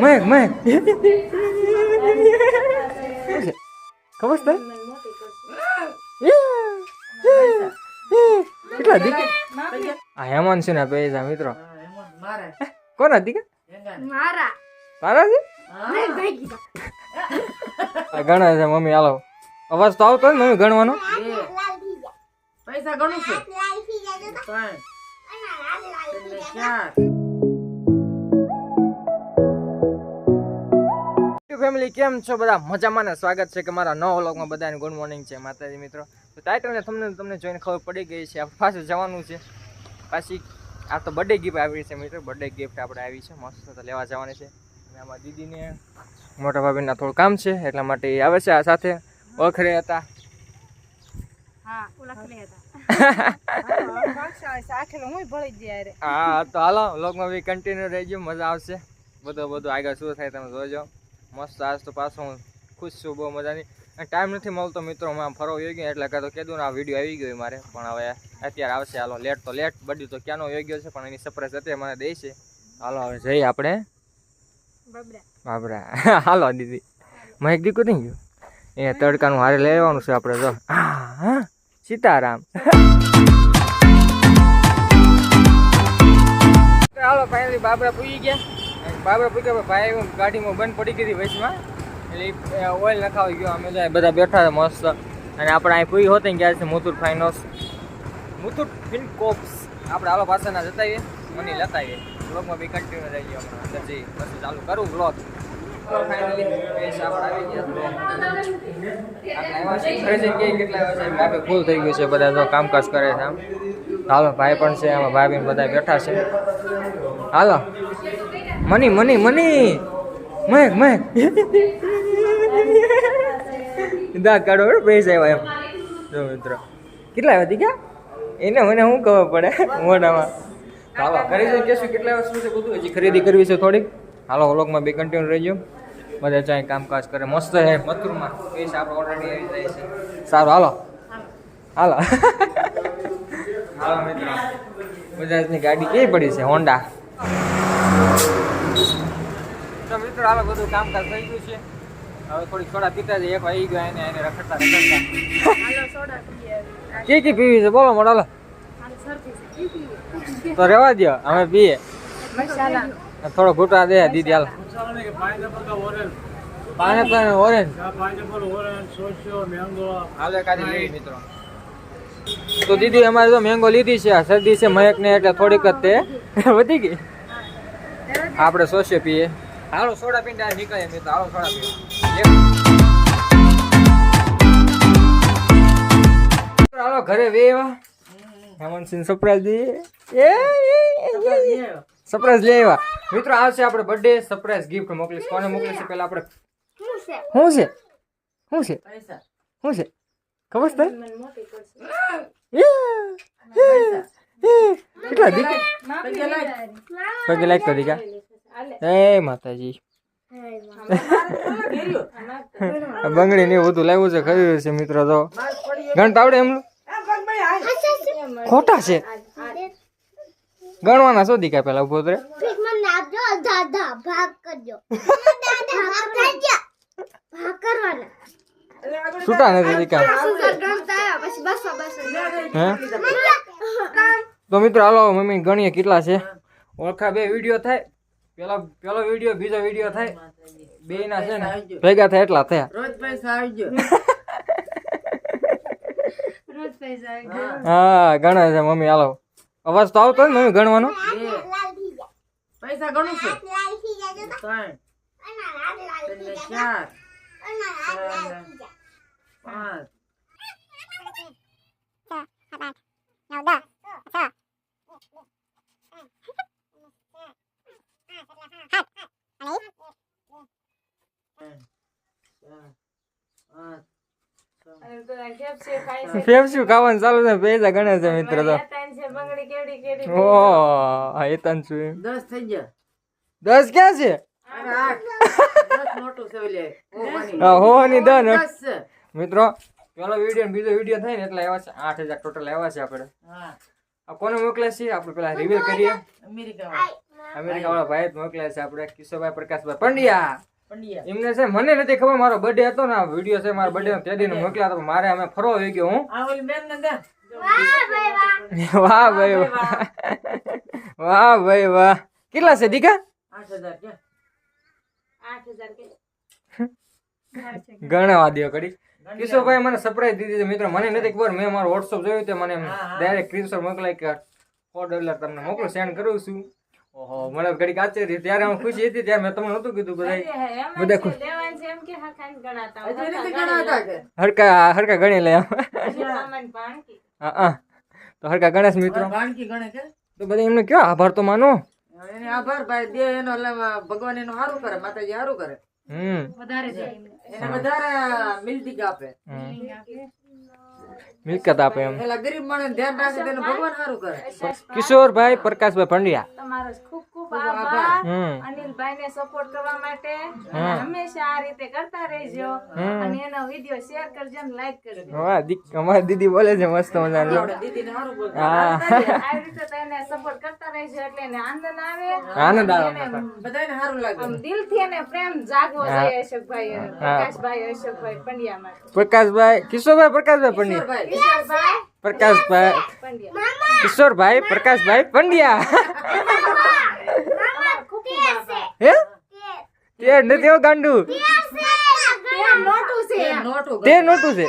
મહેક મહેક ખબર છે કેટલા દીકરા આ હેમંત છે ને પૈસા મિત્રો કોના દીકા મારા. તારા છે ગણે છે મમ્મી હાલો અવાજ તો આવતો ને મમ્મી ગણવાનો. પૈસા ગણું છું? ત્રણ ચાર ફેમિલી કેમ છો બધા? મજામાં ને? સ્વાગત છે કે મારા નવા વ્લોગમાં બધાને. ગુડ મોર્નિંગ છે માતાજી મિત્રો. તો ટાઇટલને તમને તમને જોઈને ખબર પડી ગઈ છે. પાછું જવાનું છે. પાછી આ તો બર્થડે ગિફ્ટ આવી છે મિત્રો. બર્થડે ગિફ્ટ આપણે આવી છે. મસ્ત તો લેવા જવાની છે. અને આમાં દીદીને મોટા ભાભીના થોડું કામ છે એટલા માટે એ આવે છે આ સાથે. ઓખરે હતા. હા તો હાલો વ્લોગમાં બી કન્ટિન્યુ રહેજો મજા આવશે. બધું બધું આગળ શું થાય તમે જોજો. મસ્ત આજ તો પાછો હું ખુશ છું બહુ મજાની. અને ટાઈમ નથી મળતો મિત્રો હું આમ ફરવા યોગ્ય એટલે કાં તો કીધું ને આ વીડિયો આવી ગયો મારે પણ હવે અત્યારે આવશે હાલો લેટ તો લેટ બધું તો ક્યાંનો યોગ્ય છે પણ એની સરપ્રાઈઝ અત્યારે મને દે છે. હાલો હવે જઈએ આપણે. બાબરા. હાલો દીદી. મેં એક દીકું નહીં ગયું. એ તડકાનું હારે લેવાનું છે આપણે જો. હા હા. સીતારામ. હાલો ફાઇનલી બાબરા પૂગી ગયા. બાબરા પછી ભાઈ ગાડીમાં બંધ પડી ગઈ હતી વચમાં. એટલે ઓઇલ નખાવી ગયો. અમે જાય બધા બેઠા મસ્ત. અને આપણે અહીં પૂરી હોતી ગયા છે મુથુટ ફાઇનોસ. મુથુટ ફિનકોપ્સ. આપણે હાલો પાછળના જતાવીએ મને લતાવીએ બ્લોગમાં બી કન્ટિન્યુ રહી ગયો અંદર જઈ પછી ચાલુ કરું બ્લોગ પેશ ગયા ફૂલ થઈ ગયું છે બધા જો કામકાજ કરે છે આમ હાલો ભાઈ પણ છે આમાં ભાઈ ને બધા બેઠા છે હાલો money money money Mahek Mahek દા કાઢો પૈસા આવ્યા એમ જો મિત્રો કેટલા આવ્યા દીકા એને મને શું ખબર પડે મોઢામાં હાલો ખરીદી કેશું કેટલા શું છે બધું હજી ખરીદી કરવી છે થોડીક હાલો વ્લોગમાં બે કન્ટિન્યુ રહેજો. બધા જાય કામકાજ કરે. મસ્ત હે મથુરમાં. એ આપણે ઓલરેડી આવી જાય છે. સારું હાલો. હાલો. હાલો મિત્રો. બજાજની ગાડી કેવી પડી છે? હોન્ડા. તો મિત્રો હાલો બધું કામકાજ થઈ ગયું છે. હવે થોડીક સોડા પીતા છે એક આવી ગયો એને એને રખડતા રખડતા. કે કે પીવી છે? બોલો મોડો હાલો તો રહેવા દો અમે પીએ. મસાલા. થોડો ઘૂંટા દે દીદી હાલ. Pineapple orange. તો દીદી અમારે તો મેંગો લીધી છે આ શરદી છે મયક ને એટલે થોડીક જ તે. વધી ગઈ. આપણે સોસે પીએ. હાલો સોડા પીને નીકળીએ મિત્રો. હાલો સોડા પીએ. હાલો ઘરે વેવા હેમંત સિંહ સરપ્રાઈઝ દઈએ એ. સરપ્રાઈઝ લે આવ્યા. મિત્રો આવશે આપણે બર્થડે સરપ્રાઈઝ ગિફ્ટ મોકલીશ. કોને મોકલીશ પહેલા આપણે? શું છે? શું છે? શું છે? પૈસા. શું છે? ખબર છે કેટલા દીકરા પગે લાઈક તો દીકરા એ માતાજી. આ બંગડી ને એવું બધું લાવ્યું છે ખરીદ્યું છે મિત્રો તો. ગણતા આવડે એમનું. ખોટા છે. ગણવાના શું દીકા પેલા ઊભો રે મને આપજો અધા અધા ભાગ કરજો. ભાગ કરજો. ભાગ કરવાના. એટલે આગળ છૂટા નથી દીકા તો મિત્રો હાલો મમ્મી ગણીએ કેટલા છે? ઓળખા બે વીડિયો થાય. પેલા પેલો વીડિયો બીજો વીડિયો થાય. બે ના છે ને ભેગા થાય એટલા થયા. રોજ પૈસા આવી ગયો રોજ પૈસા આવી ગયા. હા ગણે છે મમ્મી હાલો. અવાજ તો આવતો ને મમ્મી ગણવાનો? પૈસા ગણું છું. ત્રણ એટલે ચાર ચાર, પાંચ ચાર, ખાવાનું ચાલુ છે પૈસા ગણે છે મિત્ર તો. ઓ એ તન છું એમ. દસ થઈ ગયા. 10 ક્યાં છે? મિત્રો પેલો વીડિયો બીજો વીડિયો થાય ને એટલે આવ્યા છે. આઠ હજાર ટોટલ આવ્યા છે આપણે. આ કોને મોકલે છે? આપણે પેલા રિવીલ કરીએ. અમેરિકા વાળા ભાઈ મોકલે છે આપણે. કિશોરભાઈ પ્રકાશભાઈ પંડ્યા. પંડ્યા. એમને છે મને નથી ખબર મારો બર્થડે હતો ને વીડિયો છે મારા બર્થડે તે દિન મોકલ્યા તો મારે અમે ફરવા આવી ગયો હું. વાહ ભાઈ વાહ. વાહ ભાઈ વાહ. કેટલા છે દીકા? ગણવા દો કડી કિશોરભાઈ મને સરપ્રાઈઝ દીધી છે મિત્રો. મને નથી ખબર મેં મારો વોટ્સઅપ જોયું તે મને. ડાયરેક્ટ સ્ક્રીનશોટ મોકલાય કે સો તમને મોકલું સેન્ડ કરું છું. ઓહો મને ઘડીક આશ્ચર્ય ત્યારે હું ખુશી હતી ત્યારે મેં તમને નહોતું કીધું બધા બધા ખુશ. હરકા હરકા ગણી લે હા હા. તો હરકા ગણેશ મિત્રો. તો બધા એમને કયો આભાર તો માનો. એને આભાર ભાઈ દે એનો એટલે ભગવાન એનું સારું કરે માતાજી સારું કરે. હમ. વધારે એને વધારે મિલતી આપે. મિલકત આપે. એમ. ગરીબ માણસ ધ્યાન રાખે તેને ભગવાન સારું કરે. કિશોરભાઈ પ્રકાશભાઈ પંડ્યા તમારો ખૂબ ખૂબ આભાર. આભાર. અનિલભાઈ ને સપોર્ટ કરવા માટે. હંમેશા આ રીતે કરતા રહેજો. અને એનો વીડિયો શેર કરજો અને લાઈક કરજો. વાહ દીક અમારી દીદી બોલે છે મસ્ત મજાનું. બોલતા હા. રીતે સપોર્ટ કરતા રહેજો એટલે એને આનંદ આવે. આનંદ આવે. બધાને લાગે. દિલથી એને પ્રેમ જાગવો જોઈએ અશોકભાઈ પ્રકાશભાઈ અશોકભાઈ પંડ્યા માટે પ્રકાશભાઈ કિશોરભાઈ પ્રકાશભાઈ પંડ્યા. કિશોરભાઈ? પ્રકાશભાઈ. કિશોરભાઈ પ્રકાશભાઈ પંડ્યા. તમારો ખૂબ ખૂબ હે? તે નથી ગાંડુ. તે નોટું છે.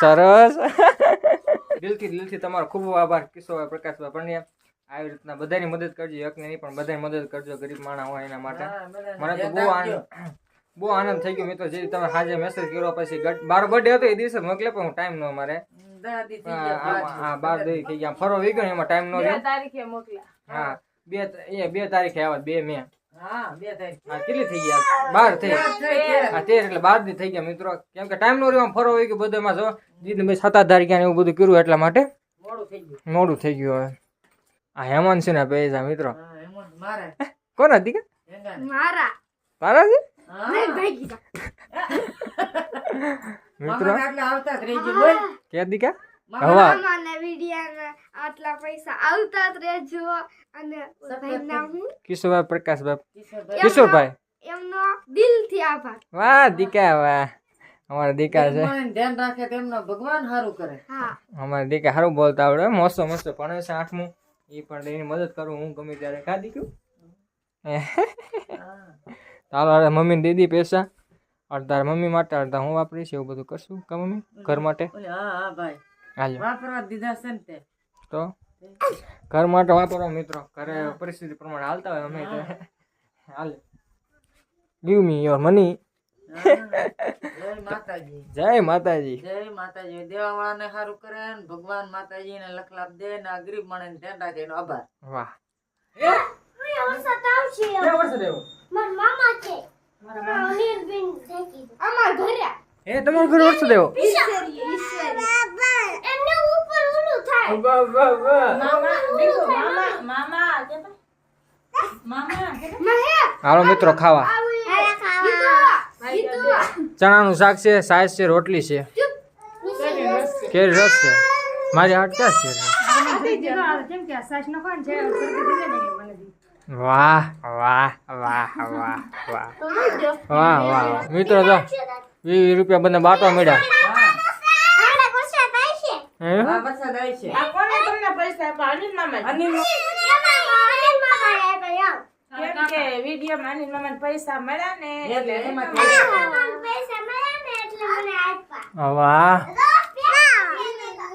સરસ. દિલથી દિલથી તમારો ખૂબ ખૂબ આભાર કિશોરભાઈ પ્રકાશભાઈ પંડ્યા. આવી રીતના બધાની મદદ કરજો એક નહીં પણ બધાની મદદ કરજો ગરીબ માણા હોય એના માટે. મને તો બહુ આનંદ બહુ આનંદ થઈ ગયો મિત્રો. જે તમે હાજે મેસેજ કર્યો પછી બાર બર્થડે હતો એ દિવસે મોકલે પણ ટાઈમ નો મારે. હા, હા, બાર હા દઈ થઈ ગયા. ફરવા વી ગયો એમાં ટાઈમ નો તારીખે મોકલ્યા હા બે એ બે તારીખે આવ્યા બે મે. હા હા કેટલી થઈ ગયા? બાર થઈ હા તેર એટલે બાર દી થઈ ગયા મિત્રો. કેમ કે ટાઈમ નો રહ્યો ફરવા વઈ ગયો બધામાં જો. દીદી ભાઈ સાત આઠ તારીખે એવું બધું કર્યું એટલા માટે. મોડું થઈ ગયું. મોડું થઈ ગયું હવે. આ હેમંત છે ને પૈસા મિત્રો. હા હેમંત મારે. કોણ હતી કે મારા. તારા છે? મિત્રો? મામાને આટલા આવતા જ રહેજો બોલ. કે દીકા? હવા. આટલા પૈસા આવતા જ રહેજો. અને ભાઈ નામ હું કિશોરભાઈ પ્રકાશભાઈ કિશોરભાઈ. કિશોરભાઈ. એમનો દિલથી આભાર. વાહ દીકા વાહ. અમારા દીકા છે. ધ્યાન રાખે તેમનો ભગવાન સારું કરે. અમારા દીકા સારું બોલતા આવડે. મસ્ત મસ્ત. ભણે છે આઠમું. એ પણ એની મદદ કરું હું ગમે ત્યારે. ખાધી દીકું? અરે મમ્મી દીદી પૈસા. અડધા મમ્મી માટે અડધા હું વાપરીશ એવું બધું કરશું. કા મમ્મી? ઘર માટે? હા હા ભાઈ. હાલો. વાપરવા દીધા છે ને તે. તો? ઘર માટે વાપરો મિત્રો. ઘરે પરિસ્થિતિ પ્રમાણે હાલતા હોય અમે હાલ. ગીવ મી યોર મની જય માતાજી. જય માતાજી. જય માતાજી. દેવાવાળાને સારું કરે ને ભગવાન માતાજીને લખલાપ દે ને આ ગરીબ માણસને ધ્યાન રાખે આભાર. વાહ. વરસાદ આવશે. ક્યાં વરસાદ આવ્યો? મારા મામા છે. અનિલબેન થઈ અમાર ઘરે. એ તમારું ઘર ઈશ્વરી ઈશ્વરી. એમને ઉપર ઊંડું થાય. વાહ, વાહ, વાહ. મામા દીકુ, મામા મામા. કેતા? મામા હાલો મિત્રો ખાવા. ચણાનું શાક છે સાઈઝ છે રોટલી છે. કેરી રસ છે. મારી હાટ ક્યાં છે? વાહ વાહ વાહ વાહ વાહ. વાહ વાહ મિત્રો જો વીસ રૂપિયા બંને બાટવા મળ્યા. આને વરસાદ આવશે હે? હા વરસાદ આવે છે. આ કોને તમને પૈસા અનિલ મામા અનિલ અનિલ મામા આવ્યા કેમ કે વિડીયોમાં અનિલ મામાને પૈસા મળ્યા ને એટલે એમાં મામાને પૈસા મળ્યા ને એટલે વાહ.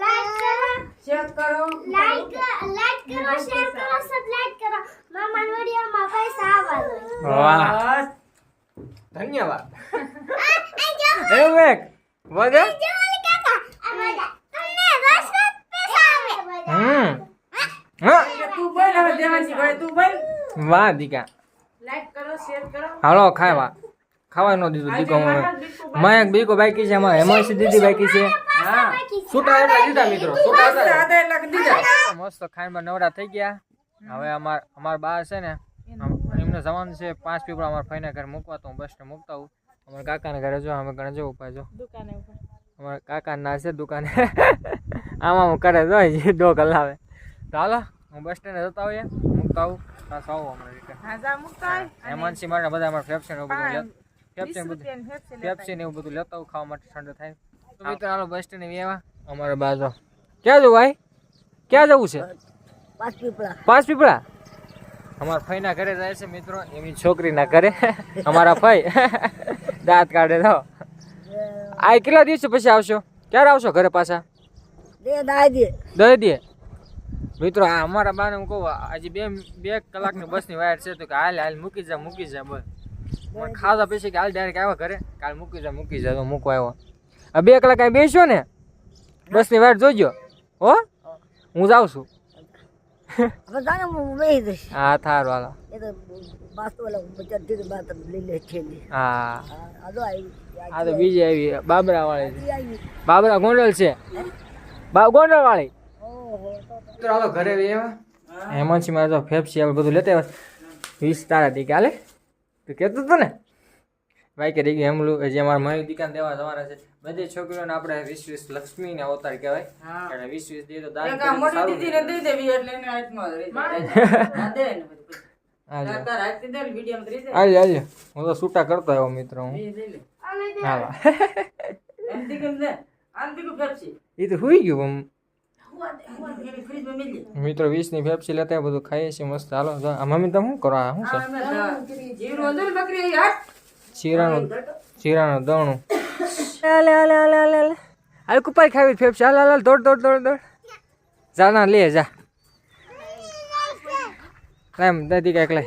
લાઈક કરો ચેક કરો લાઈક લાઈક કરો શેર કરો સબસ્ક્રાઇબ કરો. મામાના વિડિયોમાં પૈસા આવવા જોઈએ વાહ. બસ. ધન્યવાદ. એવું એક? વધે હમ. હા. એટલે તું બોલ હવે દેવાંશી ભાઈ તું બોલ. વાહ દીકા. લાઈક કરો શેર કરો. હાલો ખાવા. ખાવા ન દીધું દીકો મયંક બીકો બાકી છે અમારે હેમાંશી દીદી બાકી છે. હા. છૂટા એટલા દીધા મિત્રો છૂટા હતા. આધા દીધા. મસ્ત ખાઈમાં નવરા થઈ ગયા. હવે અમાર અમાર બા છે ને એમને જવાનું છે પાંચ પીપળા અમારા ફઈને ઘરે મૂકવા તો હું બસ સ્ટેન્ડ મૂકતા હું અમારા કાકાના ઘરે જો અમે ઘરે જવું પાછો જો. દુકાને અમારા કાકા ના છે દુકાને. આમાં હું કરે જો દો કલાવે તો હાલો હું બસ સ્ટેન્ડ જતા હોઈએ મૂકતા આવું. ત્યાં સાવ હમણાં રીતે. હા જા મુકતા હોય અને હેમાંશી માટે બધા અમારે ફેફસી ને બધું ફેફસી બધું ફેફસી ને એવું બધું લેતા આવું ખાવા માટે ઠંડો થાય. તો મિત્રો હાલો બસ સ્ટેન્ડ એવા અમારે બાજુ ક્યાં જવું ભાઈ? ક્યાં જવું છે? પાંચ પીપળા. પાંચ પીપળા? અમારા ફઈના ઘરે જાય છે મિત્રો એમની છોકરીના ઘરે. અમારા ફઈ. દાંત કાઢે તો. આ કેટલા દિવસે પછી આવશો? ક્યારે આવશો ઘરે પાછા? દઈ દે. મિત્રો આ અમારા બાને હું કહું આજે બે બે કલાકની બસની વાયર છે તો કે હાલ હાલ મૂકી જા મૂકી જા બસ મને ખાધા પછી કે હાલ ડાયરેક્ટ આવ્યા ઘરે. કાલ મૂકી જા મૂકી જા તો મૂકવા આવ્યો. આ બે કલાક અહીં બેસ્યો ને? બસની વાયર જોજો હો. હું જાઉં છું. જાણે હું બેસી જઈશ. હા થાર હાલો એ તો બાસ્તો ઓલા બચાર દીધી બાત લઈ લે છે હા. આ તો આવી આ તો બીજી આવી બાબરા વાળી બાબરા ગોંડલ છે? બા ગોંડલ વાળી ઓહો તો હાલો ઘરે એવા હેમાંશી મારે તો ફેફસી બધું લેતા આવ્યા વીસ તારા દી કાલે તું કહેતો હતો ને. ભાઈ કે દીકરી હેમલું જે અમારા મારી દુકાન દેવા જવાના છે બધી છોકરીઓને આપણે વીસ વીસ લક્ષ્મી ને અવતાર કહેવાય. અને વીસ વીસ દે તો દાન મોટી સારું. દીદીને દઈ દેવી એટલે એને હાથમાં રહી જાય. આ દે. ને બધું પછી. હાલો. તાર હાથથી દે ને વિડીયોમાં રહી જાય. હાલે હાલે હું તો છૂટા કરતો આવ્યો મિત્રો હું. એ. હાલો તો હુઈ ગયું. મિત્રો વીસની ફેપસી લેતા બધું ખાઈએ છીએ મસ્ત. હાલો મમ્મી તમે શું કરો? આ શું છે? આ શીરાનું દોણું. દવણું હાલે હાલે હાલે હાલે. હાલે કુપાઈ ખાવી, ફેફસી. હાલ હાલ હાલ, દોડ દોડ દોડ દોડ. જા, ના, લે, જા. એમ દાદી કાંઈક લઈ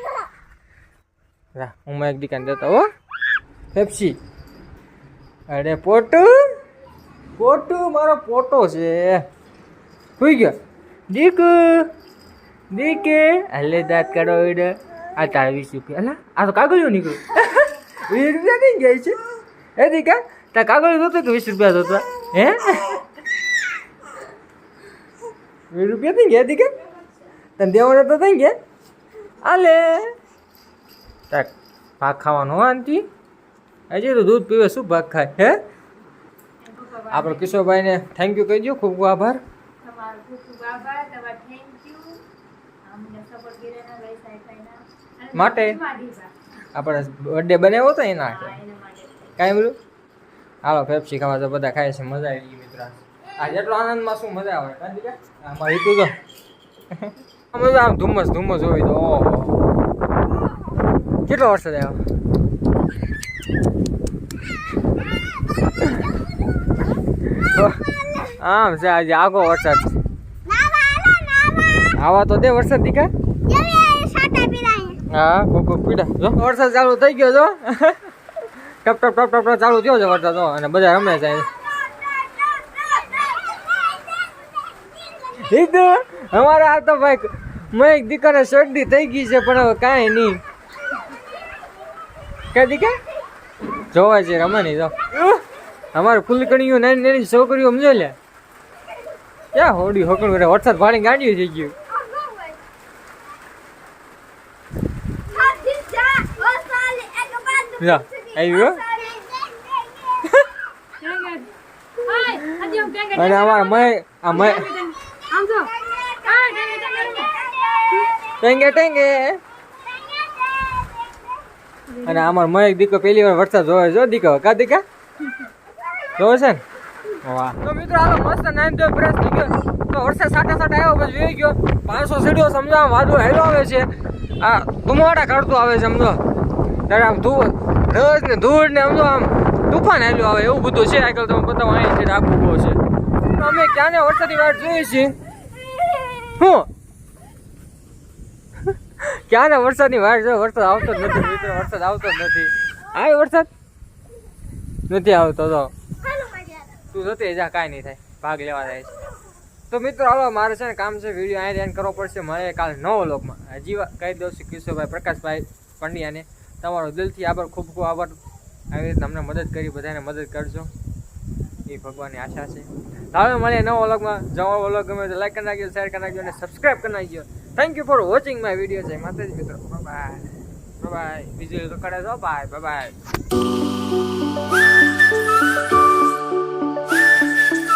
જા, હું એક દીકાને જતો હો. ફેફસી. અરે, પોટુ. પોટુ, મારો પોટો છે. સુઈ ગયો. દીકુ. દીકે. હાલે, દાંત કાઢો આ શું રૂપિયા. અલા આ તો કાગળિયો નીકળ્યું. વીસ રૂપિયા કઈ ગયા છે? એ દીકા તા કાગળ જોતો કે વીસ રૂપિયા જોતો? હે? વીસ રૂપિયા થઈ ગયા દીકા? તને દેવાના તો થઈ ગયા? આલે તાક ભાગ ખાવાનો હો આંટી. હજી તો દૂધ પીવે શું ભાગ ખાય? હે? આપણે કિશોરભાઈને થેન્ક યુ કહી દો ખૂબ ખૂબ આભાર. તમારો ખૂબ ખૂબ આભાર તમારો થેન્ક યુ અમને સપોર્ટ કર્યાના ભાઈ માટે. આપણે બર્થડે બનાવ્યો હતો એના કાંઈ બોલું? હાલો પેપ્સી ખાવા તો બધા ખાય છે મજા આવી ગઈ મિત્ર. આ જેટલો આનંદમાં શું મજા આવે આમાં રીતું તો આમ આમ ધુમ્મસ ધુમ્મસ હોય તો ઓહો. કેટલો વરસાદ આવ્યો? આમ છે આજે આગો વરસાદ. આવા તો દે વરસાદ દીકા. હા કોક પીડા. વરસાદ ચાલુ થઈ ગયો જો. ટપ ટપ ટપ ટપ ચાલુ થયો છે વરસાદ અને બધા રમે છે દીધું અમારે આ તો ભાઈ મેં એક દીકરા શરદી થઈ ગઈ છે, પણ હવે કાંઈ નહીં. કઈ દીકરા? જોવા છે, રમે નહીં, જો. અમારે ફૂલકણીઓ નાની નાની છોકરીઓ સમજો લે ક્યાં હોડી હોકણ વરસાદ પાણી ગાડીઓ થઈ ગયું. જા આવ્યો અને અમારા મય આ મય ટેંગે, ટેંગે, અને અમાર મય દીકો પહેલી વાર વરસાદ જોવે જો દીકો. કા દીકા? જોવે છે ને? વાહ. તો મિત્રો હાલો મસ્ત નાઈન તો બ્રશ થઈ ગયો. તો વરસાદ સાટા સાટા આવ્યો પછી જોઈ ગયો. પાંચસો સીડીઓ સમજાવવા વાદળો હેલો આવે છે. આ ધુમાડા કાઢતો આવે છે સમજો. ત્યારે આમ ધૂળ ને ધૂળ ને આમ તો આમ તુફાન હેલું આવે એવું બધું છે. આગળ તમે બતાવો, અહીં છે આખું બહુ છે. અમે ક્યાંને વરસાદની વાટ જોઈએ છીએ? શું ક્યાંને વરસાદની વાર જો વરસાદ આવતો જ નથી, મિત્રો, વરસાદ આવતો જ નથી. આવે વરસાદ? નથી આવતો તો. તું જતી જા, કાંઈ નહીં થાય. ભાગ લેવા જાય છે. તો મિત્રો, હાલો, મારે છે ને કામ છે, વીડિયો અહીંયા ધ્યાન કરવો પડશે. મળે કાલ નવો લોકમાં હજી કહી દઉં છું? કિશોરભાઈ, પ્રકાશભાઈ પંડ્યાને. તમારો દિલથી આભાર, ખૂબ ખૂબ આભાર. આવી રીતે અમને મદદ કરી, બધાને મદદ કરજો. એ ભગવાનની આશા છે. હવે મળીએ નવો વ્લોગમાં. જવા વ્લોગ ગમે તો લાઈક કરી નાખજો શેર કરી નાખજો અને સબસ્ક્રાઈબ કરી નાખજો. Thank you for watching my video છે માતાજી, મિત્રો. બાય બાય બીજું તો કરે બાય બાય